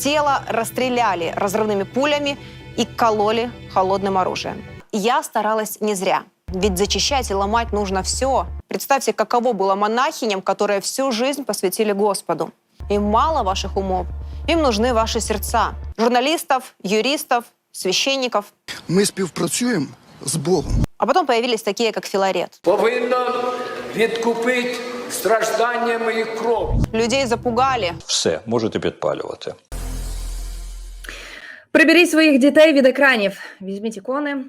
тело расстреляли разрывными пулями и кололи холодным оружием. Я старалась не зря. Ведь зачищать и ломать нужно все. Представьте, каково было монахиням, которые всю жизнь посвятили Господу. Им мало ваших умов, им нужны ваши сердца. Журналистов, юристов, священников. Ми співпрацюємо з Богом. А потом появились такие, как Филарет. повинно відкупити стражданнями і кров'ю. Людей запугали, Все, можете підпалювати. Приберіть своїх дітей від екранів. Візьміть ікони,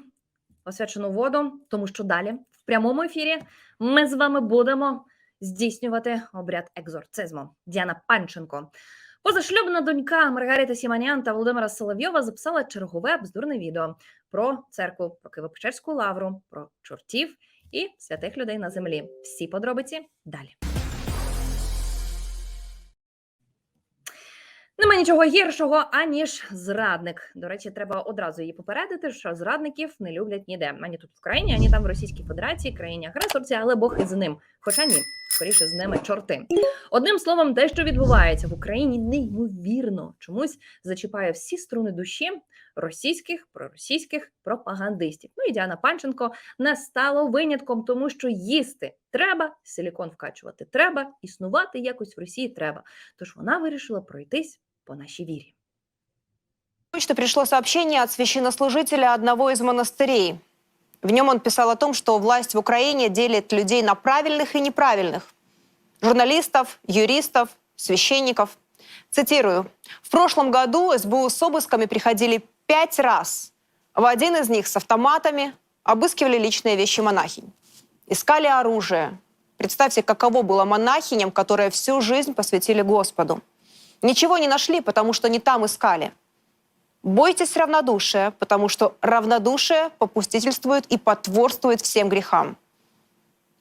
освячену воду, тому що далі в прямому ефірі ми з вами будемо здійснювати обряд екзорцизму. Діана Панченко. Позашлюбна донька Маргарита Сіманян та Володимира Соловйова записала чергове бздурне відео про церкву, про Києво-Печерську лавру, про чортів і святих людей на землі. Всі подробиці далі. Нема нічого гіршого, аніж зрадник. До речі, треба одразу її попередити, що зрадників не люблять ніде. Ані тут в країні, ані там в Російській Федерації, країні агресорці, але Бог із ним. Хоча ні, скоріше з ними чорти. Одним словом, те, що відбувається в Україні, неймовірно чомусь зачіпає всі струни душі російських, проросійських пропагандистів. Ну і Діана Панченко не стало винятком, тому що їсти треба, силікон вкачувати треба, існувати якось в Росії треба. Тож вона вирішила пройтись по нашій вірі. почту пришло сообщение от священнослужителя одного из монастырей. В нем он писал о том, что власть в Украине делит людей на правильных и неправильных. Журналистов, юристов, священников. Цитирую. В прошлом году СБУ с обысками приходили пять раз. В один из них с автоматами обыскивали личные вещи монахинь. Искали оружие. Представьте, каково было монахиням, которые всю жизнь посвятили Господу. Ничего не нашли, потому что не там искали. Бойтесь равнодушия, потому что равнодушие попустительствует и потворствует всем грехам.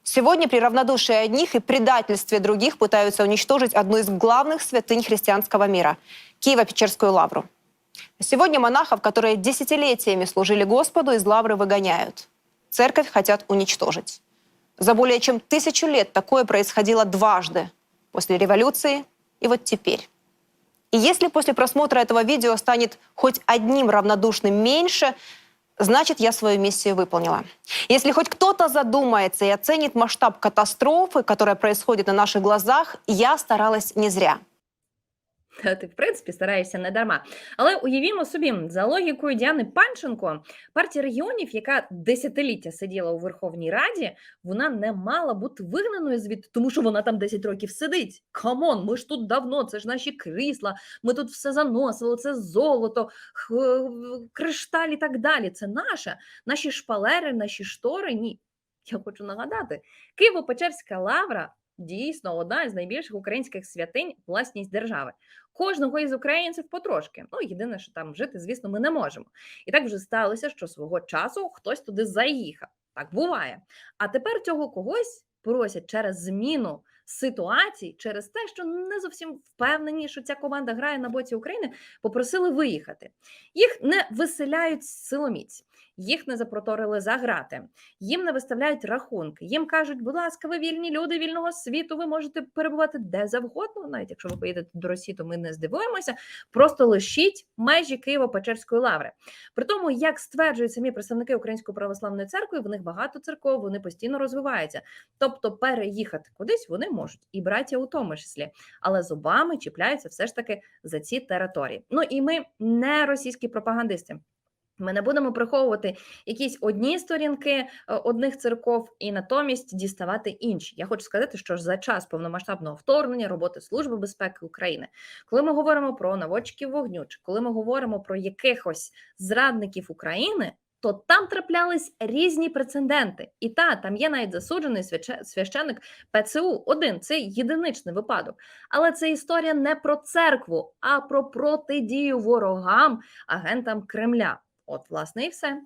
Сегодня при равнодушии одних и предательстве других пытаются уничтожить одну из главных святынь христианского мира – Киево-Печерскую лавру. Сегодня монахов, которые десятилетиями служили Господу, из лавры выгоняют. Церковь хотят уничтожить. За более чем тысячу лет такое происходило дважды. После революции и вот теперь. И если после просмотра этого видео станет хоть одним равнодушным меньше, значит, я свою миссию выполнила. Если хоть кто-то задумается и оценит масштаб катастрофы, которая происходит на наших глазах, я старалась не зря. Ти, в принципі, стараєшся не дарма. Але уявімо собі, за логікою Діани Панченко, партія регіонів, яка десятиліття сиділа у Верховній Раді, вона не мала бути вигнаною звідти, тому що вона там 10 років сидить. Камон, ми ж тут давно, це ж наші крісла, ми тут все заносили, це золото, кришталь і так далі. Це наше, наші шпалери, наші штори. Ні. Я хочу нагадати, Києво-Печерська лавра дійсно одна з найбільших українських святинь власність держави. Кожного із українців потрошки. Ну єдине, що там жити, звісно, ми не можемо. І так вже сталося, що свого часу хтось туди заїхав. Так буває. А тепер цього когось просять через зміну ситуацій, через те, що не зовсім впевнені, що ця команда грає на боці України, попросили виїхати. Їх не виселяють з силоміць, їх не запроторили за грати, їм не виставляють рахунки. Їм кажуть, будь ласка, ви вільні люди вільного світу, ви можете перебувати де завгодно. Навіть якщо ви поїдете до Росії, то ми не здивуємося. Просто лишіть межі Києво-Печерської лаври. При тому, як стверджують самі представники Української православної церкви, в них багато церков, вони постійно розвиваються. Тобто переїхати кудись вони можуть, і браття у тому числі, але зубами чіпляються все ж таки за ці території. Ну і ми не російські пропагандисти. Ми не будемо приховувати якісь одні сторінки е, одних церков і натомість діставати інші. Я хочу сказати, що за час повномасштабного вторгнення роботи Служби безпеки України, коли ми говоримо про наводчиків вогню, чи коли ми говоримо про якихось зрадників України. То там траплялись різні прецеденти, і та там є навіть засуджений священик ПЦУ. Один це єдиничний випадок, але це історія не про церкву, а про протидію ворогам, агентам Кремля. От, власне, і все.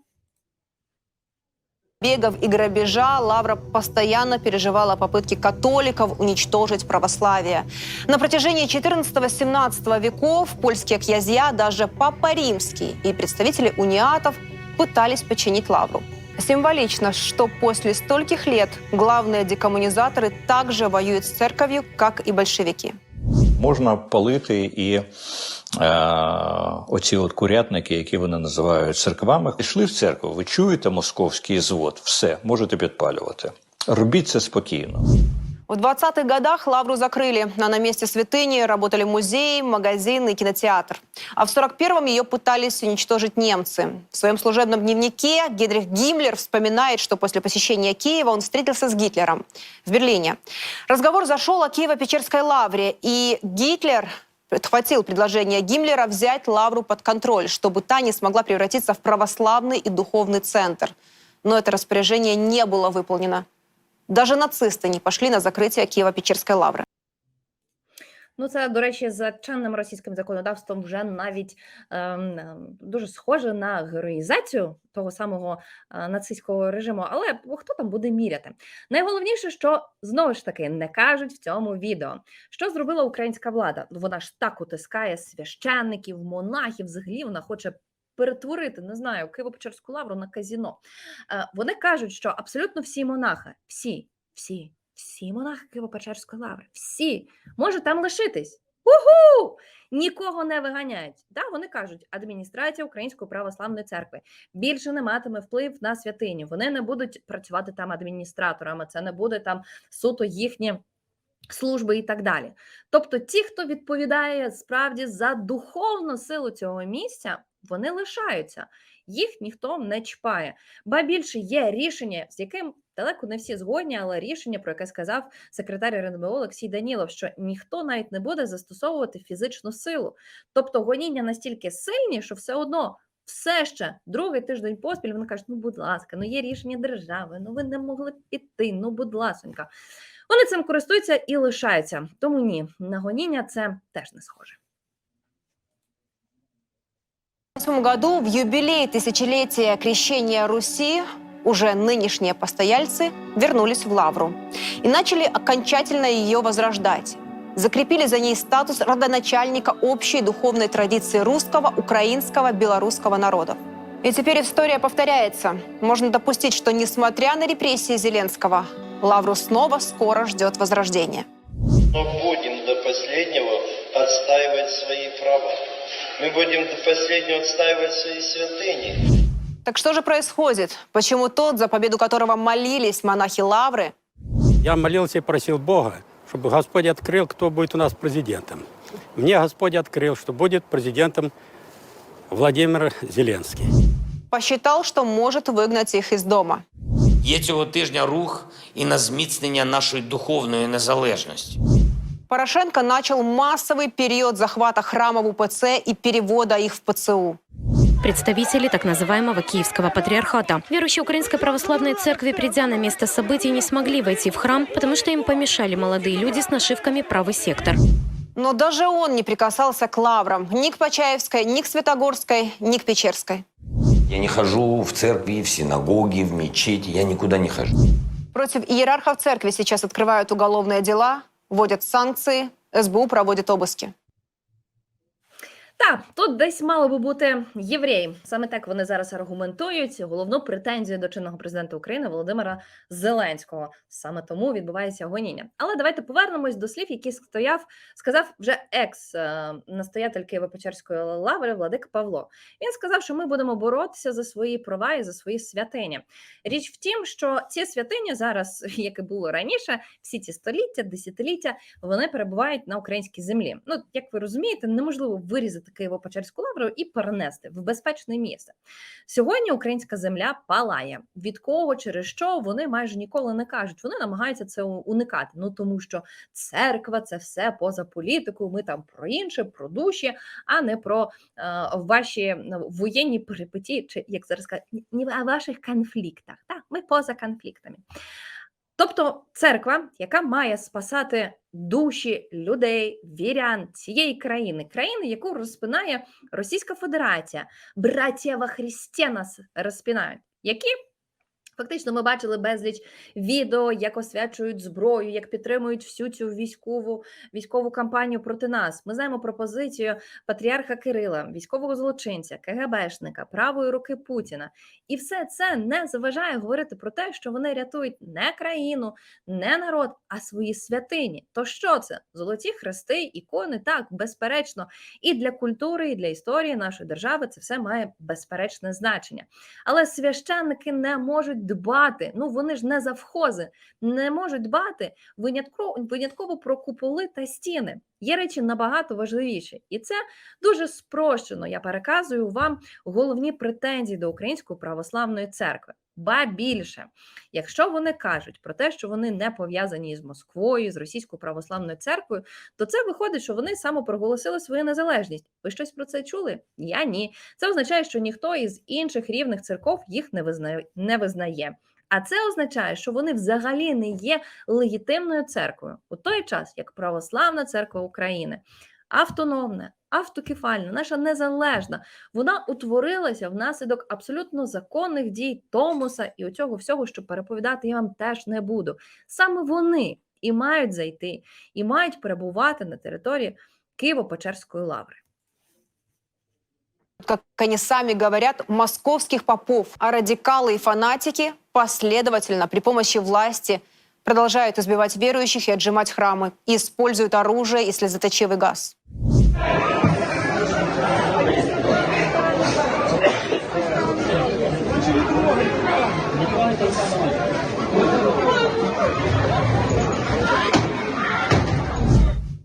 Бегов и грабежа Лавра постоянно переживала попытки католиков уничтожить православие. На протяжении 14-17 веков польские князья, даже Папа Римский и представители униатов пытались починить Лавру. Символично, что после стольких лет главные декоммунизаторы также воюют с церковью, как и большевики. Можна палити і е, оці от курятники, які вони називають церквами. Пішли в церкву, ви чуєте московський звод, все, можете підпалювати. Робіть це спокійно. В 20-х годах Лавру закрыли, а на месте святыни работали музей, магазин и кинотеатр. А в 41-м ее пытались уничтожить немцы. В своем служебном дневнике Генрих Гиммлер вспоминает, что после посещения Киева он встретился с Гитлером в Берлине. Разговор зашел о Киево-Печерской лавре, и Гитлер подхватил предложение Гиммлера взять лавру под контроль, чтобы та не смогла превратиться в православный и духовный центр. Но это распоряжение не было выполнено. Даже нацисти не пошли на закриття Києво-Печерської лаври. Ну, це, до речі, за чинним російським законодавством вже навіть ем, ем, дуже схоже на героїзацію того самого е, нацистського режиму. Але хто там буде міряти? Найголовніше, що знову ж таки не кажуть в цьому відео, що зробила українська влада. Вона ж так утискає священників, монахів. Взагалі вона хоче. Перетворити, не знаю, Києво-Печерську лавру на казіно. Е, Вони кажуть, що абсолютно всі монахи, всі, всі, всі монахи Києво-Печерської лаври, всі може там лишитись. Угу! Нікого не виганяють. Да, вони кажуть, адміністрація Української православної церкви більше не матиме вплив на святиню. Вони не будуть працювати там адміністраторами. Це не буде там суто їхні служби і так далі. Тобто, ті, хто відповідає справді за духовну силу цього місця, вони лишаються. Їх ніхто не чіпає. Ба більше є рішення, з яким далеко не всі згодні, але рішення, про яке сказав секретар РНБО Олексій Данілов, що ніхто навіть не буде застосовувати фізичну силу. Тобто гоніння настільки сильні, що все одно. Все ще другий тиждень поспіль вони кажуть: ну, будь ласка, ну є рішення держави, ну ви не могли піти, ну будь ласонька. Вони цим користуються і лишаються. Тому ні, на гоніння це теж не схоже. В 2008 году в юбилей тысячелетия крещения Руси уже нынешние постояльцы вернулись в Лавру и начали окончательно ее возрождать. Закрепили за ней статус родоначальника общей духовной традиции русского, украинского, белорусского народов. И теперь история повторяется. Можно допустить, что несмотря на репрессии Зеленского, Лавру снова скоро ждет возрождение. Мы будем до последнего отстаивать свои права. Мы будем до последнего отстаивать свои святыни. Так что же происходит? Почему тот, за победу которого молились монахи Лавры, Я молился и просил Бога, чтобы Господь открыл, кто будет у нас президентом. Мне Господь открыл, что будет президентом Владимир Зеленский. посчитал, что может выгнать их из дома? Є цього тижня рух і на зміцнення нашої духовної незалежності. Порошенко начал массовый период захвата храмов УПЦ и перевода их в ПЦУ. Представители так называемого Киевского патриархата. Верующие Украинской Православной Церкви, придя на место событий, не смогли войти в храм, потому что им помешали молодые люди с нашивками «Правый сектор». Но даже он не прикасался к лаврам. Ни к Почаевской, ни к Светогорской, ни к Печерской. Я не хожу в церкви, в синагоги, в мечети, я никуда не хожу. Против иерархов церкви сейчас открывают уголовные дела, вводят санкции, СБУ проводит обыски. Так, тут десь мало би бути євреї. Саме так вони зараз аргументують головну претензію до чинного президента України Володимира Зеленського. Саме тому відбувається гоніння. Але давайте повернемось до слів, які стояв, сказав вже екс е, настоятель Києво-Печерської лаври Владик Павло. Він сказав, що ми будемо боротися за свої права і за свої святині. Річ в тім, що ці святині зараз, як і було раніше, всі ці століття, десятиліття, вони перебувають на українській землі. Ну, як ви розумієте, неможливо вирізати Києво-Печерську лавру і перенести в безпечне місце. Сьогодні українська земля палає. Від кого через що вони майже ніколи не кажуть. Вони намагаються це уникати. Ну тому що церква це все поза політикою. Ми там про інше, про душі, а не про е, ваші ну, воєнні перипетії, чи як зараз кажуть, ні- ні ваших конфліктах. Так, ми поза конфліктами. Тобто церква, яка має спасати душі людей, вірян цієї країни, країни, яку розпинає Російська Федерація, братія во Христі нас розпинають, які Фактично, ми бачили безліч відео, як освячують зброю, як підтримують всю цю військову військову кампанію проти нас. Ми знаємо про позицію патріарха Кирила, військового злочинця, КГБшника, правої руки Путіна. І все це не заважає говорити про те, що вони рятують не країну, не народ, а свої святині. То що це? Золоті хрести, ікони, так, безперечно, і для культури, і для історії нашої держави це все має безперечне значення. Але священники не можуть дбати. Ну вони ж не завхози, не можуть дбати винятково, винятково про куполи та стіни. Є речі набагато важливіші, і це дуже спрощено. Я переказую вам головні претензії до Української православної церкви. Ба більше, якщо вони кажуть про те, що вони не пов'язані з Москвою, з російською православною церквою, то це виходить, що вони самопроголосили свою незалежність. Ви щось про це чули? Я ні. Це означає, що ніхто із інших рівних церков їх не визнає. Не визнає. А це означає, що вони взагалі не є легітимною церквою у той час, як Православна церква України, автономна, автокефальна, наша незалежна, вона утворилася внаслідок абсолютно законних дій Томоса і оцього всього, що переповідати я вам теж не буду. Саме вони і мають зайти, і мають перебувати на території Києво-Печерської лаври. как они сами говорят, московских попов, а радикалы и фанатики последовательно при помощи власти продолжают избивать верующих и отжимать храмы, и используют оружие и слезоточивый газ.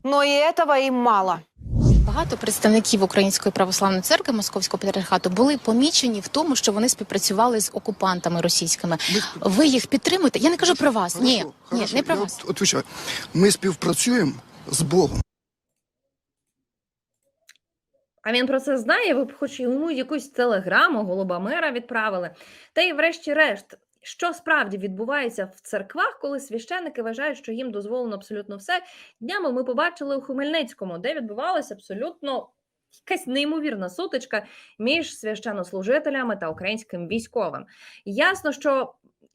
Но и этого им мало. Багато представників Української православної церкви Московського патріархату були помічені в тому, що вони співпрацювали з окупантами російськими. Ви їх підтримуєте? Я не кажу про вас. Ні, Хорошо, ні, не про Я вас. от Отвечаю. Ми співпрацюємо з Богом. А він про це знає, ви б хоч йому якусь телеграму голуба мира відправили. Та й врешті-решт, що справді відбувається в церквах, коли священники вважають, що їм дозволено абсолютно все. Днями ми побачили у Хмельницькому, де відбувалася абсолютно якась неймовірна сутичка між священнослужителями та українським військовим. Ясно, що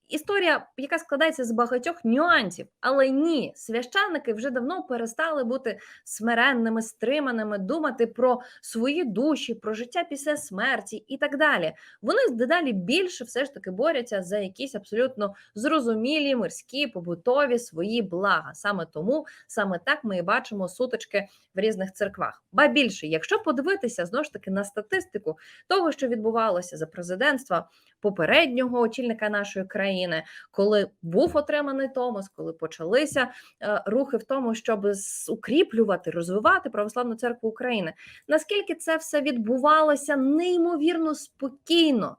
історія, яка складається з багатьох нюансів, але ні, священники вже давно перестали бути смиренними, стриманими, думати про свої душі, про життя після смерті і так далі. Вони дедалі більше все ж таки борються за якісь абсолютно зрозумілі мирські побутові свої блага. Саме тому саме так ми і бачимо сутички в різних церквах. Ба більше, якщо подивитися знову ж таки на статистику того, що відбувалося за президентства попереднього очільника нашої країни, коли був отриманий Томос, коли почалися е, рухи в тому, щоб укріплювати, розвивати православну церкву України. Наскільки це все відбувалося неймовірно спокійно.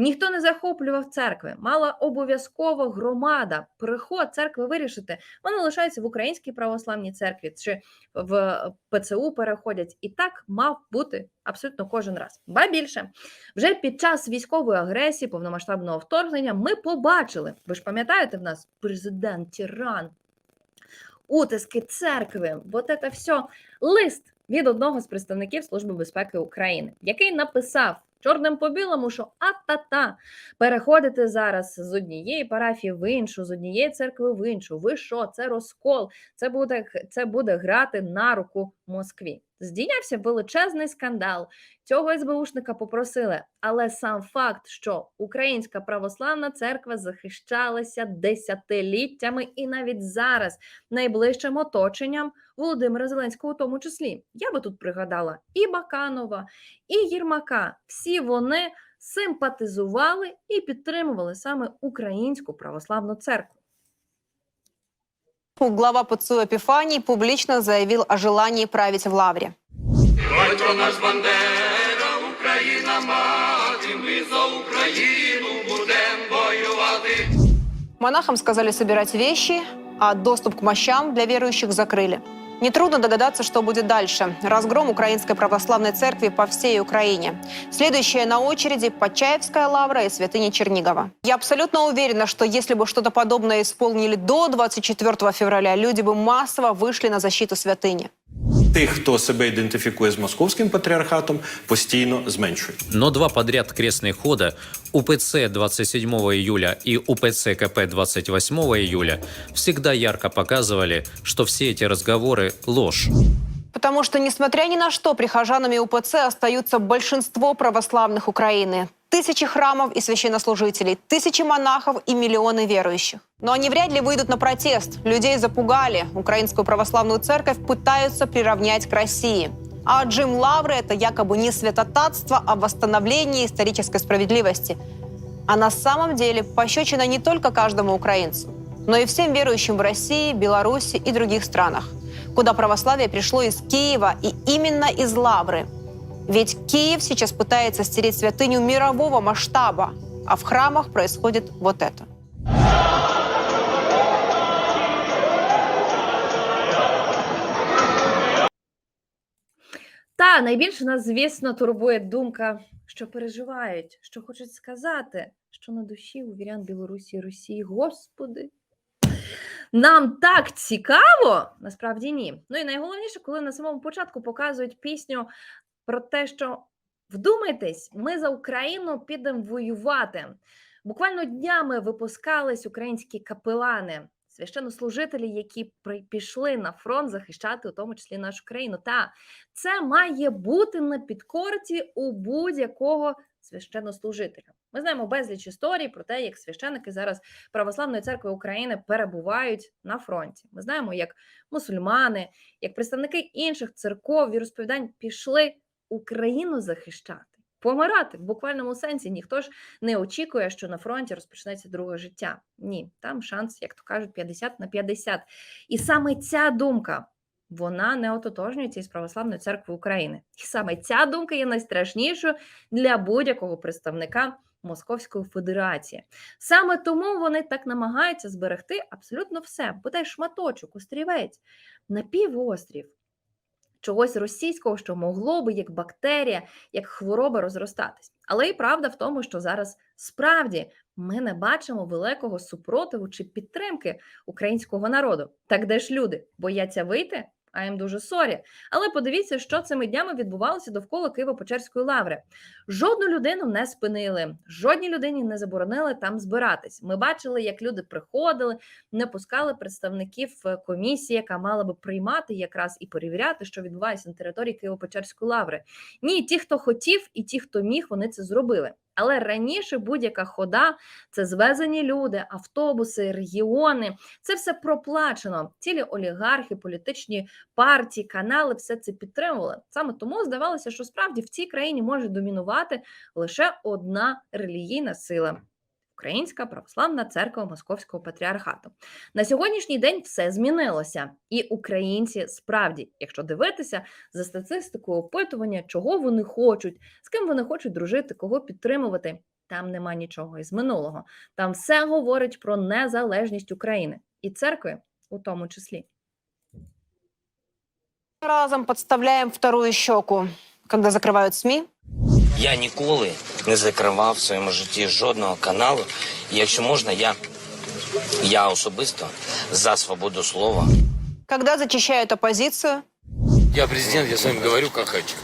Ніхто не захоплював церкви, мала обов'язково громада приход церкви вирішити. Вони лишаються в українській православній церкві чи в ПЦУ переходять. І так мав бути абсолютно кожен раз. Ба більше вже під час військової агресії, повномасштабного вторгнення, ми побачили. Ви ж пам'ятаєте, в нас президент Тіран, утиски церкви, от це все лист від одного з представників Служби безпеки України, який написав чорним по білому, що а-та-та, переходите зараз з однієї парафії в іншу, з однієї церкви в іншу. Ви що? Це розкол, це буде, це буде грати на руку Москві. Здійнявся величезний скандал. Цього СБУшника попросили, але сам факт, що Українська православна церква захищалася десятиліттями і навіть зараз найближчим оточенням Володимира Зеленського, у тому числі, я би тут пригадала і Баканова, і Єрмака. Всі вони симпатизували і підтримували саме Українську православну церкву. Глава ПЦУ Эпифаний публично заявил о желании править в Лавре. Монахам сказали собирать вещи, а доступ к мощам для верующих закрыли. Нетрудно догадаться, что будет дальше. Разгром Украинской Православной Церкви по всей Украине. Следующая на очереди – Почаевская лавра и святыня Чернигова. Я абсолютно уверена, что если бы что-то подобное исполнили до 24 февраля, люди бы массово вышли на защиту святыни. Тих, хто себе ідентифікує з московським патріархатом, постійно зменшують. Но два подряд крестных хода УПЦ 27 июля и УПЦ КП 28 июля всегда ярко показывали, что все эти разговоры – ложь. Потому что, несмотря ни на что, прихожанами УПЦ остаются большинство православных Украины. Тысячи храмов и священнослужителей, тысячи монахов и миллионы верующих. Но они вряд ли выйдут на протест. Людей запугали. Украинскую православную церковь пытаются приравнять к России. А Джим Лавры – это якобы не святотатство, а восстановление исторической справедливости. А на самом деле пощечина не только каждому украинцу, но и всем верующим в России, Беларуси и других странах, куда православие пришло из Киева и именно из Лавры. Ведь Киев сейчас пытается стереть святыню мирового масштаба, а в храмах происходит вот это. Та найбільше нас, звісно, турбує думка, що переживають, що хочуть сказати, що на душі у вірян Білорусі і Росії. Господи, нам так цікаво, насправді ні. Ну і найголовніше, коли на самому початку показують пісню про те, що вдумайтесь, ми за Україну підемо воювати. Буквально днями випускались українські капелани, священнослужителі, які пішли на фронт захищати, у тому числі нашу країну. Та це має бути на підкорці у будь-якого священнослужителя. Ми знаємо безліч історій про те, як священники зараз Православної церкви України перебувають на фронті. Ми знаємо, як мусульмани, як представники інших церков віросповідань пішли Україну захищати. Помирати в буквальному сенсі ніхто ж не очікує, що на фронті розпочнеться друге життя. Ні, там шанс, як то кажуть, 50 на 50. І саме ця думка вона не ототожнюється із православною церквою України. І саме ця думка є найстрашнішою для будь-якого представника Московської Федерації. Саме тому вони так намагаються зберегти абсолютно все, бодай шматочок, острівець, напівострів. Чогось російського, що могло би як бактерія, як хвороба розростатись. Але і правда в тому, що зараз справді ми не бачимо великого супротиву чи підтримки українського народу. Так де ж люди бояться вийти? Їм дуже сорі. Але подивіться, що цими днями відбувалося довкола Києво-Печерської лаври. Жодну людину не спинили, жодній людині не заборонили там збиратись. Ми бачили, як люди приходили, не пускали представників е, комісії, яка мала би приймати якраз і перевіряти, що відбувається на території Києво-Печерської лаври. Ні, ті, хто хотів, і ті, хто міг, вони це зробили. Але раніше будь-яка хода це звезені люди, автобуси, регіони. Це все проплачено. Цілі олігархи, політичні партії, канали все це підтримували. Саме тому здавалося, що справді в цій країні може домінувати лише одна релігійна сила. Українська православна церква Московського патріархату на сьогоднішній день все змінилося, і українці справді, якщо дивитися за статистикою опитування, чого вони хочуть, з ким вони хочуть дружити, кого підтримувати, там нема нічого із минулого. Там все говорить про незалежність України і церкви у тому числі. Разом подставляем вторую щеку, когда закрывают СМИ. Я ніколи не закривав в своєму житті жодного каналу. І якщо можна, я, я особисто за свободу слова. Когда зачищают оппозицию. Я президент, я с вами говорю как хочу.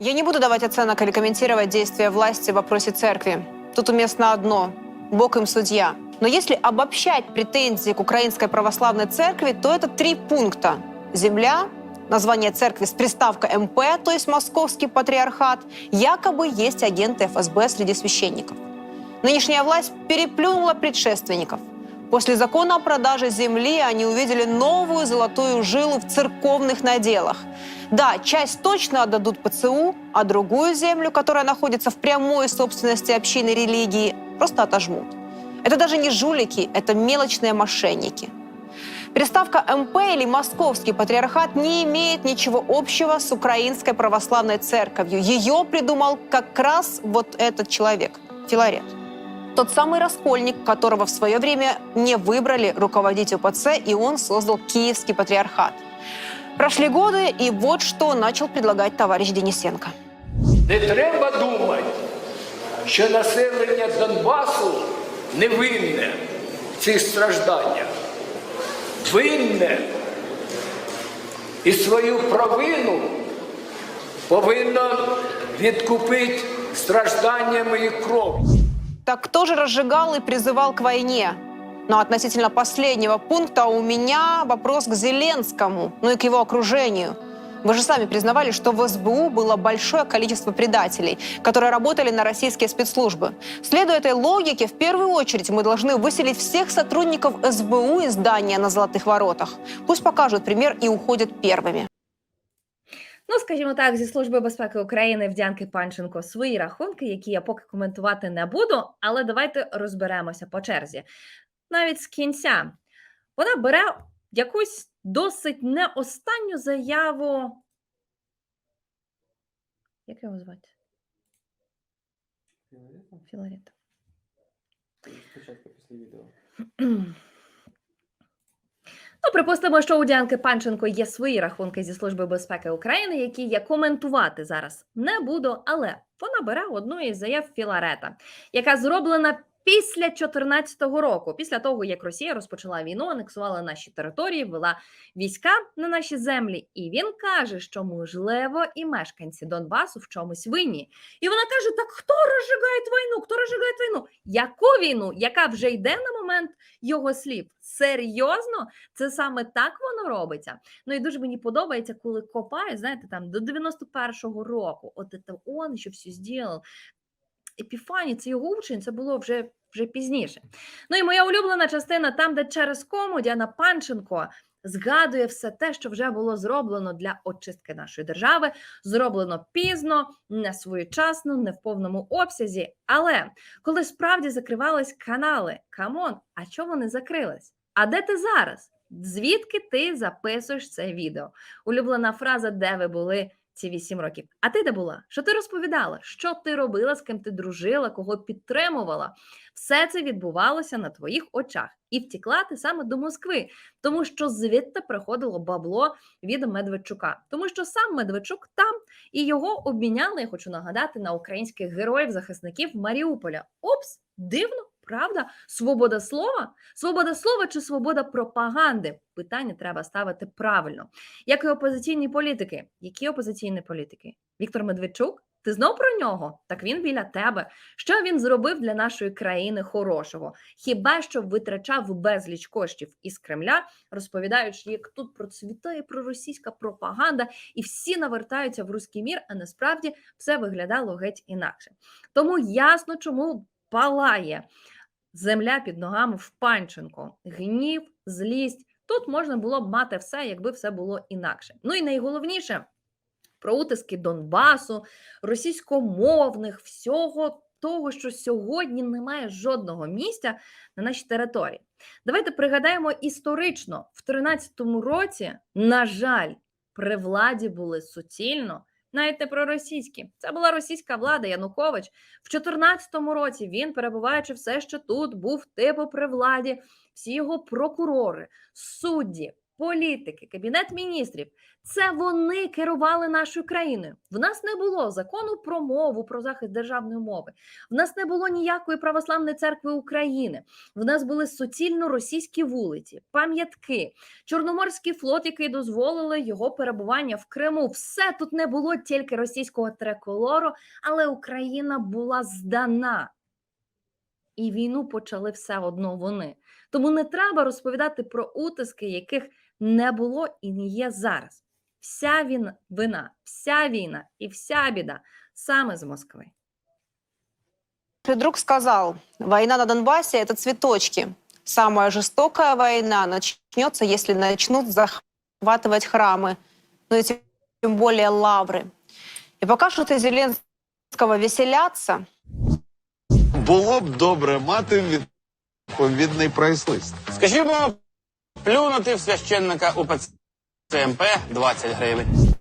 Я не буду давать оценок или комментировать действия власти в вопросе церкви. Тут уместно одно – Бог им судья. Но если обобщать претензии к Украинской Православной Церкви, то это три пункта. Земля, название церкви с приставкой МП, то есть Московский Патриархат, якобы есть агенты ФСБ среди священников. Нынешняя власть переплюнула предшественников. После закона о продаже земли они увидели новую золотую жилу в церковных наделах. Да, часть точно отдадут ПЦУ, а другую землю, которая находится в прямой собственности общины религии, просто отожмут. Это даже не жулики, это мелочные мошенники. Приставка МП или Московский патриархат не имеет ничего общего с Украинской православной церковью. Ее придумал как раз вот этот человек, Филарет. Тот самый раскольник, которого в свое время не выбрали руководить УПЦ, и он создал Киевский патриархат. Прошли годы, и вот что начал предлагать товарищ Денисенко. Не треба думати, що населення Донбасу невинне в цих стражданнях Винне і свою провину повинно відкупити стражданнями і кров'ю. Так кто же разжигал и призывал к войне? Но относительно последнего пункта у меня вопрос к Зеленскому, ну и к его окружению. Вы же сами признавали, что в СБУ было большое количество предателей, которые работали на российские спецслужбы. Следуя этой логике, в первую очередь мы должны выселить всех сотрудников СБУ из здания на Золотых Воротах. Пусть покажут пример и уходят первыми. Ну, скажімо так, зі Служби безпеки України в Дянки Панченко свої рахунки, які я поки коментувати не буду, але давайте розберемося по черзі. Навіть з кінця вона бере якусь досить не останню заяву. Як його звати? Філарета. Спочатку після відео. Ну, припустимо, що у Діанки Панченко є свої рахунки зі Служби безпеки України, які я коментувати зараз не буду, але вона бере одну із заяв Філарета, яка зроблена після 2014 року, після того як Росія розпочала війну, анексувала наші території, ввела війська на наші землі. І він каже, що можливо і мешканці Донбасу в чомусь винні. І вона каже: так хто розжигає війну? Хто розжигає війну? Яку війну, яка вже йде на момент його слів? Серйозно, це саме так воно робиться. Ну і дуже мені подобається, коли копають, знаєте, там до 91-го року. От це он що все зробив. Епіфані, це його учень, це було вже, вже пізніше. Ну і моя улюблена частина, там, де через кому Діана Панченко згадує все те, що вже було зроблено для очистки нашої держави, зроблено пізно, не своєчасно, не в повному обсязі. Але коли справді закривались канали, камон, а чому вони закрились? А де ти зараз? Звідки ти записуєш це відео? Улюблена фраза, де ви були ці вісім років. А ти де була? Що ти розповідала? Що ти робила, з ким ти дружила, кого підтримувала? Все це відбувалося на твоїх очах. І втікла ти саме до Москви, тому що звідти приходило бабло від Медведчука, тому що сам Медведчук там і його обміняли. Я хочу нагадати на українських героїв-захисників Маріуполя. Опс, дивно. Правда, свобода слова, свобода слова чи свобода пропаганди? Питання треба ставити правильно. Як і опозиційні політики. Які опозиційні політики? Віктор Медведчук? Ти знов про нього? Так він біля тебе. Що він зробив для нашої країни хорошого? Хіба що витрачав безліч коштів із Кремля, розповідаючи, як тут процвітає проросійська пропаганда, і всі навертаються в руський мір, а насправді все виглядало геть інакше. Тому ясно, чому палає земля під ногами в Панченко, гнів, злість. Тут можна було б мати все, якби все було інакше. Ну і найголовніше про утиски Донбасу, російськомовних, всього того, що сьогодні немає жодного місця на нашій території. Давайте пригадаємо історично, в 13-му році, на жаль, при владі були суцільно. Навіть не проросійські. Це була російська влада Янукович. В 14-му році він, перебуваючи все ще тут, був типу при владі. Всі його прокурори, судді, політики, кабінет міністрів. Це вони керували нашою країною. В нас не було закону про мову, про захист державної мови. В нас не було ніякої православної церкви України. В нас були суцільно російські вулиці, пам'ятки, Чорноморський флот, який дозволили його перебування в Криму. Все тут не було тільки російського триколору, але Україна була здана. І війну почали все одно вони. Тому не треба розповідати про утиски, яких не було і не є зараз. Вся війна, вина, вся війна і вся біда саме з Москви. Друг сказал, война на Донбассе – это цветочки. Самая жестокая война начнется, если начнут захватывать храмы, ну и тем более лавры. И пока что-то Зеленского веселятся, Було б добре мати відповідний прайс-лист. Скажімо, плюнути в священника УПЦ МП 20 гривень.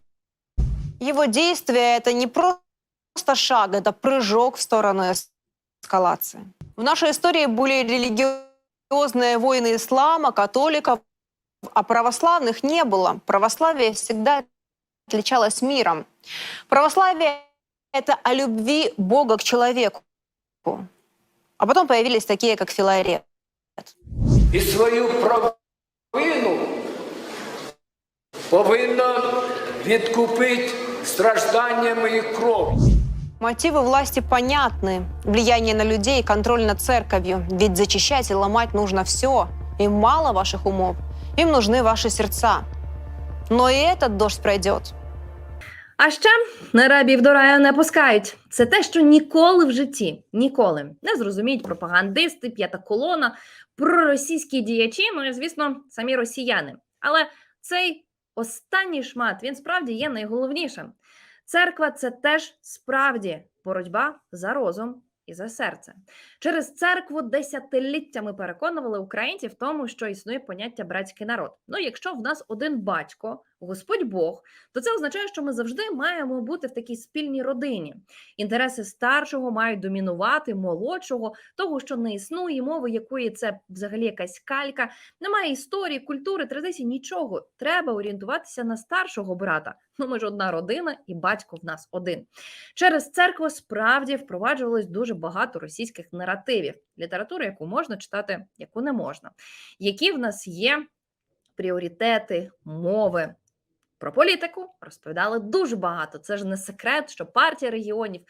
его действия – это не просто шаг, это прыжок в сторону эскалации. В нашей истории были религиозные войны ислама, католиков, а православных не было. Православие всегда отличалось миром. Православие – это о любви Бога к человеку. А потом появились такие, как Филарет. І свою провину повинна відкупити стражданнями і кров'ю. Мотивы власти понятны. Влияние на людей, контроль над церковью. Ведь зачищать и ломать нужно все. Им мало ваших умов. Им нужны ваши сердца. Но и этот дождь пройдет. А ще рабів до раю не пускають. Це те, що ніколи в житті, ніколи не зрозуміють пропагандисти, п'ята колона, проросійські діячі, ну і звісно, самі росіяни. Але цей останній шмат він справді є найголовнішим. Церква це теж справді боротьба за розум і за серце. Через церкву десятиліттями переконували українців в тому, що існує поняття братський народ. Ну, якщо в нас один батько, Господь Бог, то це означає, що ми завжди маємо бути в такій спільній родині. Інтереси старшого мають домінувати молодшого, того, що не існує, мови якої це взагалі якась калька, немає історії, культури, традицій, нічого. Треба орієнтуватися на старшого брата. Ну, ми ж одна родина, і батько в нас один. Через церкву справді впроваджувалось дуже багато російських наративів, літератури, яку можна читати, яку не можна. Які в нас є пріоритети, мови. Про політику розповідали дуже багато. Це ж не секрет, що партія регіонів,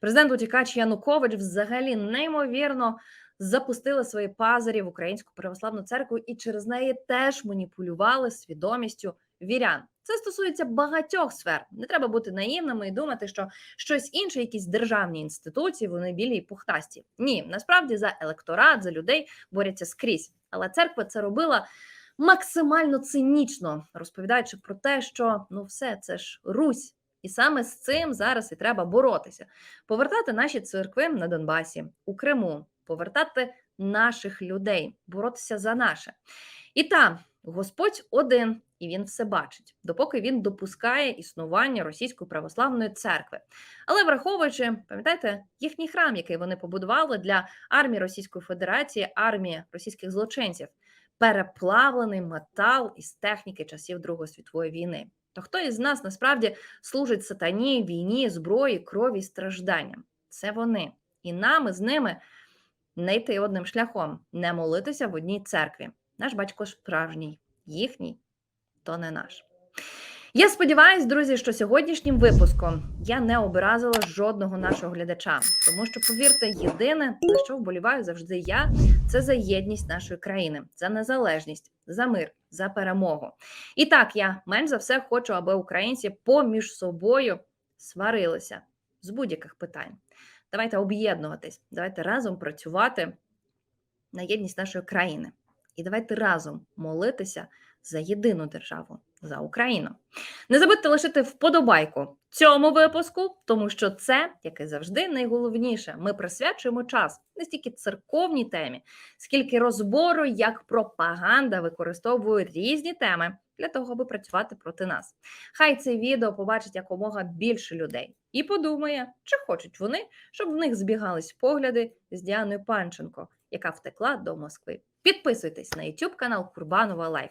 президент утікач Янукович взагалі неймовірно запустила свої пазарі в українську православну церкву і через неї теж маніпулювали свідомістю вірян. Це стосується багатьох сфер. Не треба бути наївними і думати, що щось інше, якісь державні інституції, вони білі і пухтасті. Ні, насправді за електорат, за людей борються скрізь. Але церква це робила максимально цинічно, розповідаючи про те, що ну все це ж Русь. І саме з цим зараз і треба боротися, повертати наші церкви на Донбасі, у Криму, повертати наших людей, боротися за наше. І там Господь один, і він все бачить, допоки він допускає існування російської православної церкви. Але враховуючи, пам'ятаєте, їхній храм, який вони побудували для армії Російської Федерації, армії російських злочинців, переплавлений метал із техніки часів Другої світової війни. То хто із нас насправді служить сатані, війні, зброї, крові, стражданням? Це вони. І нам з ними не йти одним шляхом, не молитися в одній церкві. Наш батько справжній, їхній то не наш. Я сподіваюся, друзі, що сьогоднішнім випуском я не образила жодного нашого глядача, тому що, повірте, єдине, за що вболіваю завжди я, це за єдність нашої країни, за незалежність, за мир, за перемогу. І так, я менш за все хочу, аби українці поміж собою сварилися з будь-яких питань. Давайте об'єднуватись, давайте разом працювати на єдність нашої країни. І давайте разом молитися за єдину державу, за Україну. Не забудьте лишити вподобайку цьому випуску, тому що це, як і завжди, найголовніше. Ми присвячуємо час не стільки церковній темі, скільки розбору, як пропаганда використовує різні теми для того, аби працювати проти нас. Хай це відео побачить якомога більше людей і подумає, чи хочуть вони, щоб в них збігались погляди з Діаною Панченко, яка втекла до Москви. Підписуйтесь на YouTube канал Курбанова Лайф.